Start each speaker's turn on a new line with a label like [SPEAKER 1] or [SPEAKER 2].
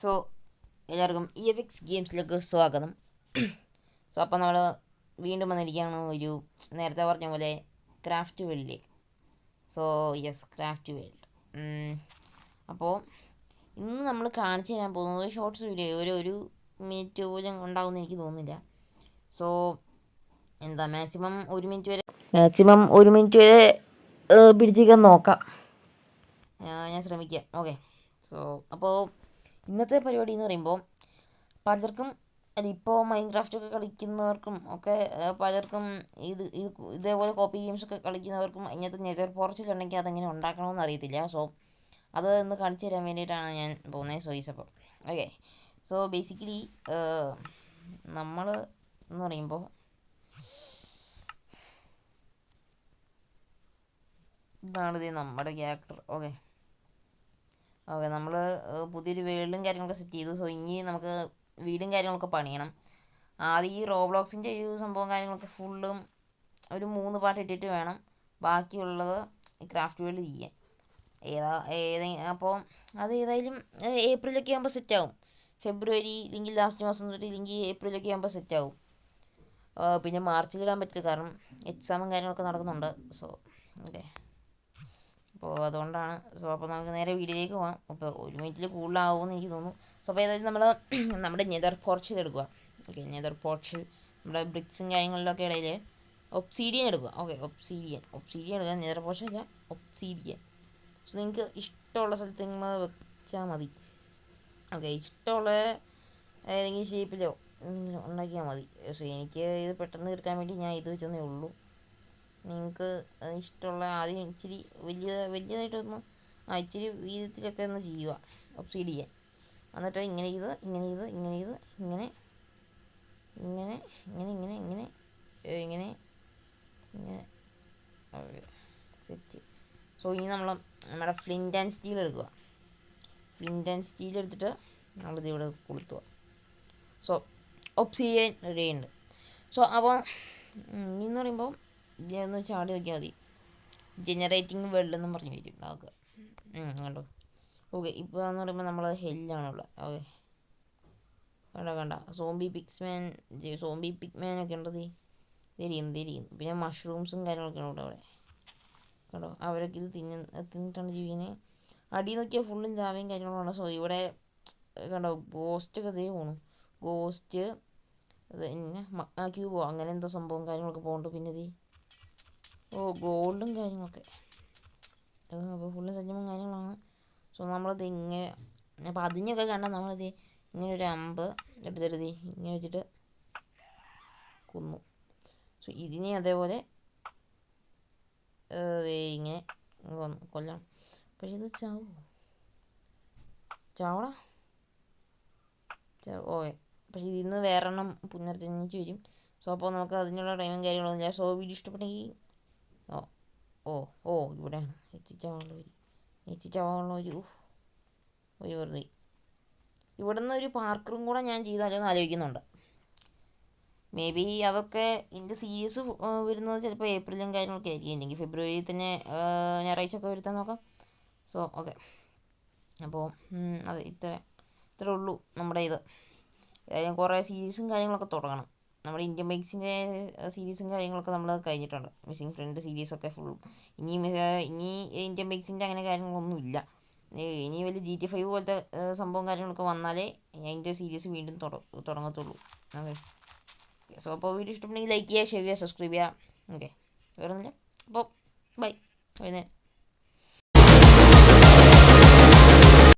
[SPEAKER 1] So എല്ലാവർക്കും E F X ഗെയിംസിലേക്ക് സ്വാഗതം. സോ അപ്പോൾ നമ്മൾ വീണ്ടും വന്നിരിക്കുകയാണ് ഒരു നേരത്തെ പറഞ്ഞ പോലെ ക്രാഫ്റ്റ് വേൾഡിലേക്ക് സോ യെസ് ക്രാഫ്റ്റ് വേൾഡ് അപ്പോൾ ഇന്ന് നമ്മൾ കാണിച്ചു തരാൻ പോകുന്നത് ഒരു ഷോർട്സ് വീഡിയോ ഒരു ഒരു മിനിറ്റ് പോലും ഉണ്ടാകുമെന്ന് എനിക്ക് തോന്നുന്നില്ല. സോ എന്താ മാക്സിമം ഒരു മിനിറ്റ് വരെ മാക്സിമം ഒരു മിനിറ്റ് വരെ പിടിച്ചിരിക്കാൻ നോക്കാം. ഞാൻ ശ്രമിക്കാം. ഓക്കെ സോ അപ്പോൾ ഇന്നത്തെ പരിപാടി എന്ന് പറയുമ്പോൾ പലർക്കും അതിപ്പോൾ മൈൻക്രാഫ്റ്റ് ഒക്കെ കളിക്കുന്നവർക്കും ഒക്കെ പലർക്കും ഇത് ഇത് ഇതേപോലെ കോപ്പി ഗെയിംസ് ഒക്കെ കളിക്കുന്നവർക്കും ഇങ്ങനത്തെ നെതർ പോർച്ചിലുണ്ടെങ്കിൽ അതെങ്ങനെ ഉണ്ടാക്കണമെന്ന് അറിയത്തില്ല. സോ അത് ഒന്ന് കാണിച്ചു തരാൻ വേണ്ടിയിട്ടാണ് ഞാൻ പോകുന്നത് സോ ഈസപ്പോൾ ഓക്കെ. സോ ബേസിക്കലി നമ്മൾ എന്ന് പറയുമ്പോൾ ഇതാണ് ഇത് നമ്മുടെ ക്യാരക്ടർ ഓക്കെ. ഓക്കെ നമ്മൾ പുതിയൊരു വേൾഡും കാര്യങ്ങളൊക്കെ സെറ്റ് ചെയ്തു. സോ ഇനി നമുക്ക് വീടും കാര്യങ്ങളൊക്കെ പണിയണം. ആദ്യം ഈ റോബ്ലോക്സിന്റെ ഒരു സംഭവം കാര്യങ്ങളൊക്കെ ഫുള്ളും ഒരു മൂന്ന് പാർട്ട് ഇട്ടിട്ട് വേണം. ബാക്കിയുള്ളത് ക്രാഫ്റ്റ് വേൾഡ് ചെയ്യാൻ ഏതാ ഏത് അപ്പോൾ അത് ഏതായാലും ഏപ്രിലൊക്കെ ആകുമ്പോൾ സെറ്റാവും. ഫെബ്രുവരി ഇല്ലെങ്കിൽ ലാസ്റ്റ് മാസം തൊട്ട് ഇല്ലെങ്കിൽ ഏപ്രിലൊക്കെ ആകുമ്പോൾ സെറ്റാവും. പിന്നെ മാർച്ചിലിടാൻ പറ്റില്ല കാരണം എക്സാമും കാര്യങ്ങളൊക്കെ നടക്കുന്നുണ്ട്. So okay. അപ്പോൾ അതുകൊണ്ടാണ് സോ അപ്പോൾ നമുക്ക് നേരെ വീഡിയോയിലേക്ക് പോകാം. അപ്പോൾ ഒരു മിനിറ്റിൽ കൂടുതലാവുമെന്ന് എനിക്ക് തോന്നുന്നു. സോ അപ്പോൾ ഏതായാലും നമ്മൾ നമ്മുടെ നെതർ പോർച്ചിൽ എടുക്കുക. ഓക്കെ നെതർ പോർച്ചിൽ നമ്മുടെ ബ്രിക്സും കാര്യങ്ങളിലൊക്കെ ഇടയിൽ ഒപ്സീഡിയൻ എടുക്കുക. ഓക്കെ ഒപ്സീഡിയൻ ഒപ്സീഡിയൻ എടുക്കുക. നെതർ പോർച്ച് അല്ല ഒപ്സീഡിയൻ സോ നിങ്ങൾക്ക് ഇഷ്ടമുള്ള സ്ഥലത്ത് നിങ്ങൾ വെച്ചാൽ മതി. ഓക്കെ ഇഷ്ടമുള്ള ഏതെങ്കിലും ഷേപ്പിലോ ഉണ്ടാക്കിയാൽ മതി. പക്ഷേ എനിക്ക് ഇത് പെട്ടെന്ന് തീർക്കാൻ വേണ്ടി ഞാൻ ഇത് വെച്ചതേ ഉള്ളൂ. നിങ്ങൾക്ക് ഇഷ്ടമുള്ള ആദ്യം ഇച്ചിരി വലിയ വലിയതായിട്ടൊന്ന് ആ ഇച്ചിരി വീതത്തിലൊക്കെ ഒന്ന് ചെയ്യുക. ഒപ്സീഡ് ചെയ്യാൻ എന്നിട്ട് ഇങ്ങനെ ചെയ്ത് ഇങ്ങനെ ചെയ്ത് ഇങ്ങനെ ചെയ്ത് ഇങ്ങനെ ഇങ്ങനെ ഇങ്ങനെ ഇങ്ങനെ ഇങ്ങനെ ഇങ്ങനെ ഇങ്ങനെ സെറ്റ് സോ ഇനി നമ്മൾ നമ്മുടെ ഫ്ലിന്റ് ആൻഡ് സ്റ്റീൽ എടുക്കുക. ഫ്ലിന്റ് ആൻഡ് സ്റ്റീൽ എടുത്തിട്ട് നമ്മളിത് ഇവിടെ കൊളുത്തുക. സോ ഒബ്സീഡിയൻ റെഡി ഉണ്ട്. സോ അപ്പോൾ ഇനി പറയുമ്പോൾ ഒന്ന് ചാടി നോക്കിയാൽ മതി. ജനറേറ്റിംഗ് വേൾഡ് എന്ന് പറഞ്ഞു വരും. നമുക്ക്. കണ്ടോ? ഓക്കെ ഇപ്പോൾ എന്ന് പറയുമ്പോൾ നമ്മൾ ഹെല്ലാണുള്ളത് ഓക്കെ കണ്ട കണ്ട? സോംബി പിക്സ്മാൻ സോംബി പിക്മാൻ ഒക്കെ ഉണ്ടത് തിരിയുന്നു തിരിയുന്നു പിന്നെ മഷ്റൂംസും കാര്യങ്ങളൊക്കെ ഉണ്ട് അവിടെ കണ്ടോ? അവരൊക്കെ ഇത് തിന്ന് തിന്നിട്ടാണ് ജീവിക്കുന്നത് അടി നോക്കിയാൽ ഫുള്ളും ചാവയും കാര്യങ്ങളാണ് സോ ഇവിടെ കണ്ടോ? ഗോസ്റ്റൊക്കെ ഇതേ പോണു ഗോസ്റ്റ് പിന്നെ ക്യൂബോ അങ്ങനെ എന്തോ സംഭവം കാര്യങ്ങളൊക്കെ പോകുന്നുണ്ട് പിന്നെ ഇത് ഓ ഗോൾഡും കാര്യങ്ങളൊക്കെ. അപ്പോൾ ഫുള്ള് സജ്ജമും കാര്യങ്ങളാണ്. സോ നമ്മളത് ഇങ്ങനെ അതിനൊക്കെ കണ്ടാൽ നമ്മളിത് ഇങ്ങനെ ഒരു അമ്പ് എടുത്തെടുത്ത് ഇങ്ങനെ വെച്ചിട്ട് കൊന്നു. സോ ഇതിനെ അതേപോലെ ഇങ്ങനെ കൊല്ലണം. പക്ഷെ ഇത് ചാവോ? ചാവടാ. ഓക്കെ പക്ഷെ ഇതിന്ന് വേറെ എണ്ണം പുനർജനിച്ച് വരും. സോ അപ്പോൾ നമുക്ക് അതിനുള്ള ടൈമും കാര്യങ്ങളൊന്നും ഇല്ല. സോ വീഡിയോ ഇഷ്ടപ്പെട്ടെങ്കിൽ ഓ ഓ ഓ ഇവിടെയാണ് എത്തിച്ചാവാനുള്ള വരി എത്തിച്ചാവാനുള്ള ഒരു വെറുതെ. ഇവിടുന്ന് ഒരു പാർക്കറും കൂടെ ഞാൻ ചെയ്താലോ ആലോചിക്കുന്നുണ്ട്. മേ ബി അതൊക്കെ ഇതിന്റെ സീരീസ് വരുന്നത് ചിലപ്പോൾ ഏപ്രിലും കാര്യങ്ങളൊക്കെ ആയിരിക്കും. അല്ലെങ്കിൽ ഫെബ്രുവരിയിൽ തന്നെ ഞായറാഴ്ച ഒക്കെ വരുത്താൻ നോക്കാം. സോ ഓക്കെ അപ്പോൾ അതെ ഇത്ര ഇത്രേ ഉള്ളൂ നമ്മുടെ ഇത്. ഏതായാലും കുറേ സീരീസും കാര്യങ്ങളൊക്കെ തുടങ്ങണം. നമ്മുടെ ഇന്ത്യൻ ബൈക്സിന്റെ സീരീസും കാര്യങ്ങളൊക്കെ നമ്മൾ കഴിഞ്ഞിട്ടുണ്ട്. മിസ്സിങ് ഫ്രണ്ട് സീരീസൊക്കെ ഫുൾ. ഇനി ഇനി ഇന്ത്യൻ ബൈക്സിന്റെ അങ്ങനെ കാര്യങ്ങളൊന്നുമില്ല. ഇനി വലിയ ജി ടി ഫൈവ് പോലത്തെ സംഭവം കാര്യങ്ങളൊക്കെ വന്നാലേ അതിന്റെ സീരീസ് വീണ്ടും തുടങ്ങത്തുള്ളൂ. ഓക്കെ. സോ അപ്പോൾ വീഡിയോ ഇഷ്ടപ്പെട്ടെങ്കിൽ ലൈക്ക് ചെയ്യുക ഷെയർ ചെയ്യുക സബ്സ്ക്രൈബ് ചെയ്യുക. ഓക്കെ. വേറെ ഒന്നുമില്ല അപ്പോൾ ബൈ. വരുന്നേ